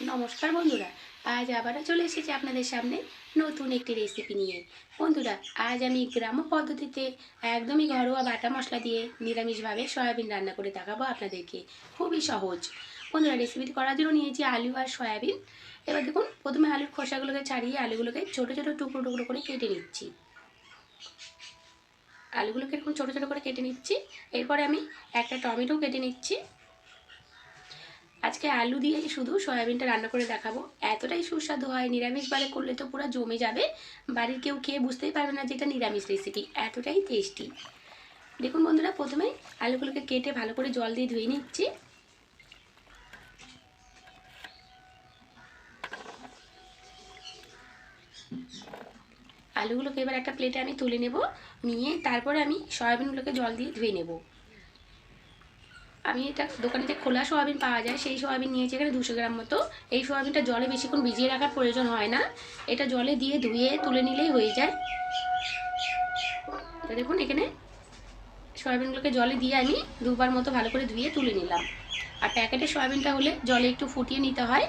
নমস্কার বন্ধুরা, আজ আবারও চলে এসেছি আপনাদের সামনে নতুন একটি রেসিপি নিয়ে। বন্ধুরা, আজ আমি গ্রাম্য পদ্ধতিতে একদমই ঘরোয়া বাটা মশলা দিয়ে নিরামিষভাবে সয়াবিন রান্না করে দেখাবো আপনাদেরকে। খুবই সহজ। বন্ধুরা রেসিপিটি করার জন্য নিয়েছি আলু আর সয়াবিন। এবার দেখুন, প্রথমে আলুর খোসাগুলোকে ছাড়িয়ে আলুগুলোকে ছোটো ছোটো টুকরো টুকরো করে কেটে নিচ্ছি। আলুগুলোকে এরকম ছোটো ছোটো করে কেটে নিচ্ছি। এরপরে আমি একটা টমেটো কেটে নিচ্ছি। আজকে আলু দিয়ে শুধু সয়াবিনটা রান্না করে দেখাবো। এতটাই সুস্বাদু হয়, নিরামিষ বারে করলে তো পুরো জমে যাবে। বাড়ির কেউ খেয়ে বুঝতেই পারবে না যে এটা নিরামিষ রেসিপি এতটাই টেস্টি দেখুন বন্ধুরা, প্রথমে আলুগুলোকে কেটে ভালো করে জল দিয়ে ধুয়ে নিচ্ছি। আলুগুলোকে এবার একটা প্লেটে আমি তুলে নেব, নিয়ে তারপরে আমি সয়াবিনগুলোকে জল দিয়ে ধুয়ে নেব। আমি এটা দোকানে যে খোলা সোয়াবিন পাওয়া যায়, সেই সোয়াবিন নিয়েছি এখানে দুশো গ্রাম মতো। এই সোয়াবিনটা জলে বেশিক্ষণ ভিজিয়ে রাখার প্রয়োজন হয় না। এটা জলে দিয়ে ধুয়ে তুলে নিলেই হয়ে যায়। তো দেখুন, এখানে সয়াবিনগুলোকে জলে দিয়ে আমি দুবার মতো ভালো করে ধুয়ে তুলে নিলাম। আর প্যাকেটের সয়াবিনটা হলে জলে একটু ফুটিয়ে নিতে হয়।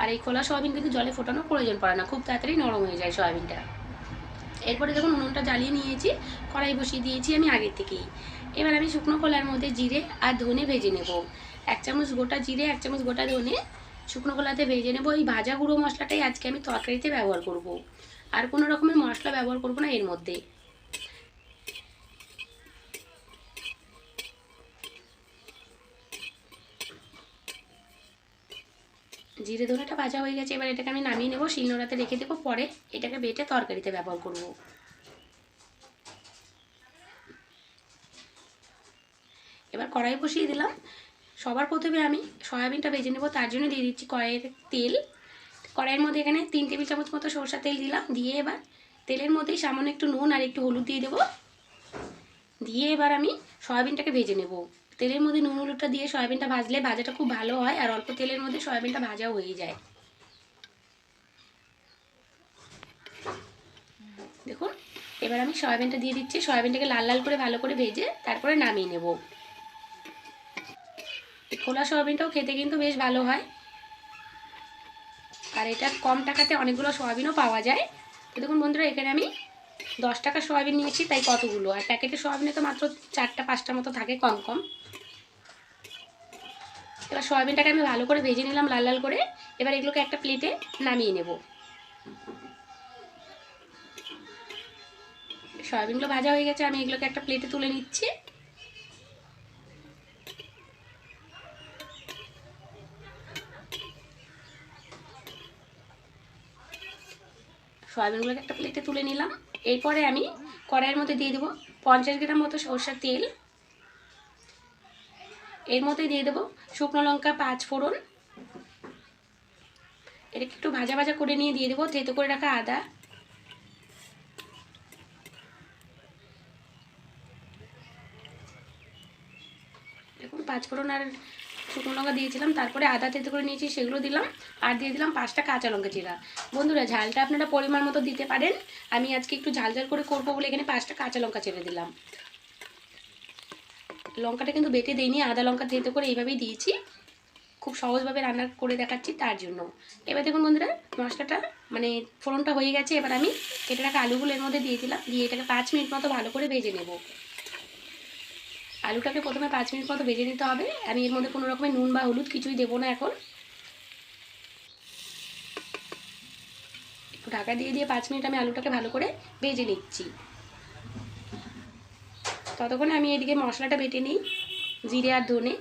আর এই খোলা সয়াবিন কিন্তু জলে ফোটানোর প্রয়োজন পড়ে না, খুব তাড়াতাড়ি নরম হয়ে যায় সয়াবিনটা। এরপরে দেখুন, উনুনটা জ্বালিয়ে নিয়েছি। কড়াই বসিয়ে দিয়েছি আমি আগের থেকেই। এবার আমি শুকনো কলার মধ্যে জিরে আর ধনে ভেজে নেব। এক চামচ গোটা জিরে, এক চামচ গোটা ধনে শুকনো কলাতে ভেজে নেব। এই ভাজা গুঁড়ো মশলাটাই আজকে আমি তরকারিতে ব্যবহার করব। আর কোনো রকমের মশলা ব্যবহার করব না এর মধ্যে। জিরে ধনেটা ভাজা হয়ে গেছে, এবার এটাকে আমি নামিয়ে নেব। শিলনোড়াতে রেখে দেবো। পরে এটাকে বেটে তরকারিতে ব্যবহার করব। কড়াই বসিয়ে দিলাম। সবার প্রথমে আমি সয়াবিনটা ভেজে নেব, তার জন্য দিয়ে দিচ্ছি কড়াইয়ের তেল। কড়াইয়ের মধ্যে এখানে তিন টেবিল চামচ মতো সরষা তেল দিলাম। দিয়ে এবার তেলের মধ্যেই সামান্য একটু নুন আর একটু হলুদ দিয়ে দেবো। দিয়ে এবার আমি সয়াবিনটাকে ভেজে নেব। তেলের মধ্যে নুন হলুদটা দিয়ে সয়াবিনটা ভাজলে ভাজাটা খুব ভালো হয় আর অল্প তেলের মধ্যে সয়াবিনটা ভাজাও হয়ে যায়। দেখুন, এবার আমি সয়াবিনটা দিয়ে দিচ্ছি। সয়াবিনটাকে লাল লাল করে ভালো করে ভেজে তারপরে নামিয়ে নেব। খোলা সয়াবিনটাও খেতে কিন্তু বেশ ভালো হয়। আর এটা কম টাকাতে অনেকগুলো সয়াবিনও পাওয়া যায়। তো দেখুন বন্ধুরা, এখানে আমি দশ টাকা সয়াবিন নিয়েছি, তাই কতগুলো? আর প্যাকেটের সয়াবিনে তো মাত্র চারটা, পাঁচটা মতো থাকে কম কম। এবার সয়াবিনটাকে আমি ভালো করে ভেজে নিলাম লাল লাল করে। এবার এগুলোকে একটা প্লেটে নামিয়ে নেব। সয়াবিনগুলো ভাজা হয়ে গেছে, আমি এগুলোকে একটা প্লেটে তুলে নিচ্ছি। সয়াবিনগুলোকে একটা প্লেটে তুলে নিলাম। এরপরে আমি কড়াইয়ের মধ্যে দিয়ে দেবো পঞ্চাশ গ্রাম মতো সরষের তেল। এর মধ্যে দিয়ে দেবো শুকনো লঙ্কা পাঁচ ফোড়ন। এটাকে একটু ভাজা ভাজা করে নিয়ে দিয়ে দেবো, থেতো করে রাখা আদা। দেখুন পাঁচ ফোড়ন আর শুকনো লঙ্কা দিয়েছিলাম, তারপরে আদা থেতো করে নিয়েছি, সেগুলো দিলাম, আর দিয়ে দিলাম পাঁচটা কাঁচা লঙ্কা চিরা বন্ধুরা, ঝালটা আপনারা পরিমাণ মতো দিতে পারেন। আমি আজকে একটু ঝাল ঝাল করে করব বলে এখানে পাঁচটা কাঁচা লঙ্কা চেড়ে দিলাম। লঙ্কাটা কিন্তু বেটে দিইনি, আদা লঙ্কা থেতো করে এইভাবেই দিয়েছি। খুব সহজভাবে রান্না করে দেখাচ্ছি তার জন্য। এবার দেখুন বন্ধুরা, মশলাটা মানে ফোড়নটা হয়ে গেছে, এবার আমি কেটে রাখা আলুগুলো এর মধ্যে দিয়ে দিলাম, দিয়ে এটাকে পাঁচ মিনিট মতো ভালো করে ভেজে নেব। আলুটাকে প্রথমে পাঁচ মিনিট মতো ভেজে নিতে হবে। আমি এর মধ্যে কোনো রকমের নুন বা হলুদ কিছুই দেবো না এখন। একটু ঢাকা দিয়ে দিয়ে পাঁচ মিনিট আমি আলুটাকে ভালো করে ভেজে নিচ্ছি। ততক্ষণে আমি এদিকে মশলাটা বেটে নিই, জিরে আর ধনে।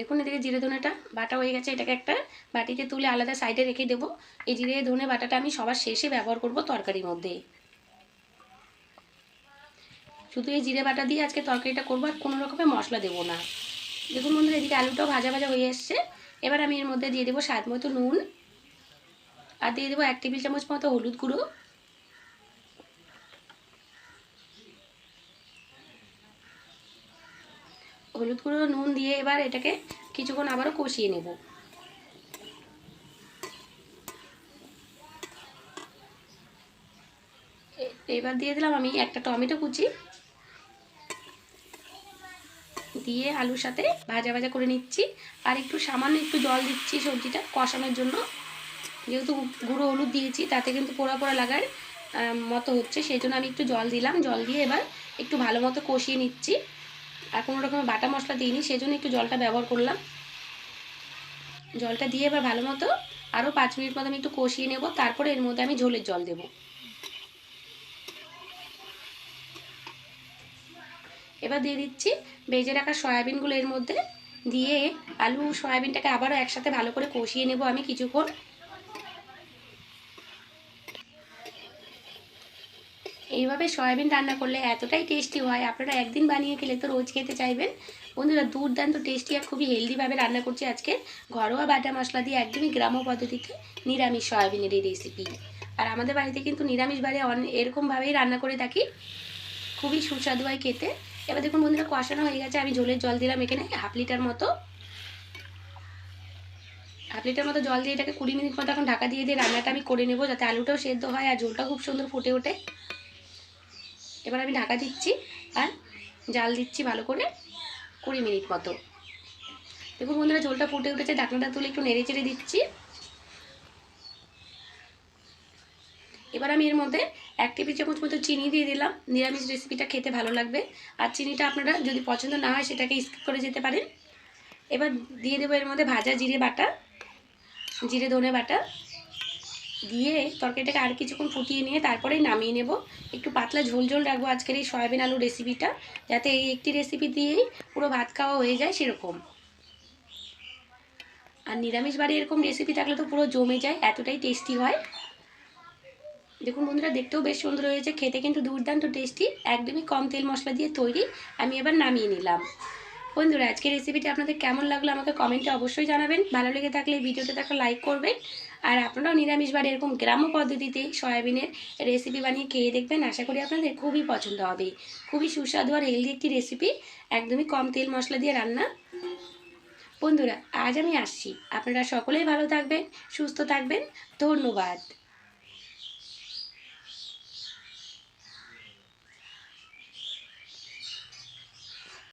দেখুন এদিকে জিরে ধনেটা, বাটা হয়ে গেছে, এটাকে একটা বাটিতে তুলে আলাদা সাইডে রেখে দেবো। এই জিরে ধনে বাটাটা আমি সবার শেষে ব্যবহার করব তরকারির মধ্যে। শুধু এই জিরে বাটা দিয়ে আজকে তরকারিটা করব, আর কোনো রকমের মশলা দেবো না। দেখুন বন্ধুরা, এদিকে আলুটাও ভাজা ভাজা হয়ে এসছে। এবার আমি এর মধ্যে দিয়ে দেবো স্বাদ মতো নুন। আর দিয়ে দেবো এক টেবিল চামচ মতো হলুদ গুঁড়ো। হলুদ গুঁড়ো, নুন দিয়ে এবার এটাকে কিছুক্ষণ আবারও কষিয়ে নেব। এবার দিয়ে দিলাম আমি একটা টমেটো কুচি। দিয়ে আলুর সাথে ভাজা ভাজা করে নিচ্ছি। আর একটু সামান্য একটু জল দিচ্ছি সবজিটা কষানোর জন্য। যেহেতু গুঁড়ো হলুদ দিয়েছি, তাতে কিন্তু পোড়া পোড়া লাগার মতো হচ্ছে। সেই জন্য আমি একটু জল দিলাম। জল দিয়ে এবার একটু ভালো মতো কষিয়ে নিচ্ছি। আর কোনো রকমের বাটা মশলা দিইনি সেই জন্য একটু জলটা ব্যবহার করলাম। জলটা দিয়ে এবার ভালো মতো আরও পাঁচ মিনিট মতো আমি একটু কষিয়ে নেব, তারপরে এর মধ্যে আমি ঝোলের জল দেব। এবার দিয়ে দিচ্ছি ভেজে রাখা সয়াবিনগুলো এর মধ্যে, দিয়ে আলু সয়াবিনটাকে আবারও একসাথে ভালো করে কষিয়ে নেব। আমি কিছুক্ষণ এইভাবে সয়াবিন রান্না করলে এতটাই টেস্টি হয়। আপনারা একদিন বানিয়ে খেলে তো রোজ খেতে চাইবেন। বন্ধুরা, দুর্দান্ত টেস্টি আর খুবই হেলদিভাবে রান্না করছি আজকে। ঘরোয়া বাটা মশলা দিয়ে একদমই গ্রাম্য পদ্ধতিতে নিরামিষ সয়াবিনের এই রেসিপি আর আমাদের বাড়িতে কিন্তু নিরামিষ অনেক এরকমভাবেই রান্না করে থাকি। খুবই সুস্বাদু হয় খেতে। এবার দেখুন বন্ধুরা, কষানো হয়ে গেছে। আমি ঝোলের জল দিলাম এখানে হাফ লিটার মতো। হাফ লিটার মতো জল দিয়ে এটাকে কুড়ি মিনিট মতো এখন ঢাকা দিয়ে দিয়ে রান্নাটা আমি করে নেব যাতে আলুটাও সেদ্ধ হয় আর ঝোলটা খুব সুন্দর ফুটে ওঠে। এবার আমি ঢাকা দিচ্ছি আর জাল দিচ্ছি ভালো করে কুড়ি মিনিট মতো। দেখুন বন্ধুরা, ঝোলটা ফুটে উঠেছে, ঢাকনাটা তুলে একটু নেড়ে চেড়ে দিচ্ছি। এবার আমি এর মধ্যে এক টেবিল চামচ মতো চিনি দিয়ে দিলাম। নিরামিষ রেসিপিটা খেতে ভালো লাগবে। আর চিনিটা আপনারা যদি পছন্দ না হয়, সেটাকে স্কিপ করে যেতে পারেন। এবার দিয়ে দেবো এর মধ্যে ভাজা জিরে বাটা, জিরে ধনে বাটা। দিয়ে তরকারিটাকে আর কিছুক্ষণ ফুটিয়ে নিয়ে তারপরেই নামিয়ে নেব। একটু পাতলা ঝোল ঝোল রাখব আজকের এই সয়াবিন আলু রেসিপিটা যাতে এই একটি রেসিপি দিয়েই পুরো ভাত খাওয়া হয়ে যায় সেরকম। আর নিরামিষ বাড়ি এরকম রেসিপি থাকলে তো পুরো জমে যায়, এতটাই টেস্টি হয়। দেখুন বন্ধুরা, দেখতেও বেশ সুন্দর হয়েছে, খেতে কিন্তু দুর্দান্ত টেস্টি একদমই কম তেল মশলা দিয়ে তৈরি, আমি এবার নামিয়ে নিলাম। বন্ধুরা, আজকের রেসিপিটি আপনাদের কেমন লাগল আমাকে কমেন্টে অবশ্যই জানাবেন। ভালো লেগে থাকলে ভিডিওতে দেখা লাইক করবেন। আর আপনারাও নিরামিষ বাড়ি এরকম গ্রাম্য পদ্ধতিতে সয়াবিনের রেসিপি বানিয়ে খেয়ে দেখবেন। আশা করি আপনাদের খুবই পছন্দ হবে। খুবই সুস্বাদু আর হেলদি একটি রেসিপি একদমই কম তেল মশলা দিয়ে রান্না। বন্ধুরা, আজ আমি আসছি। আপনারা সকলেই ভালো থাকবেন, সুস্থ থাকবেন। ধন্যবাদ।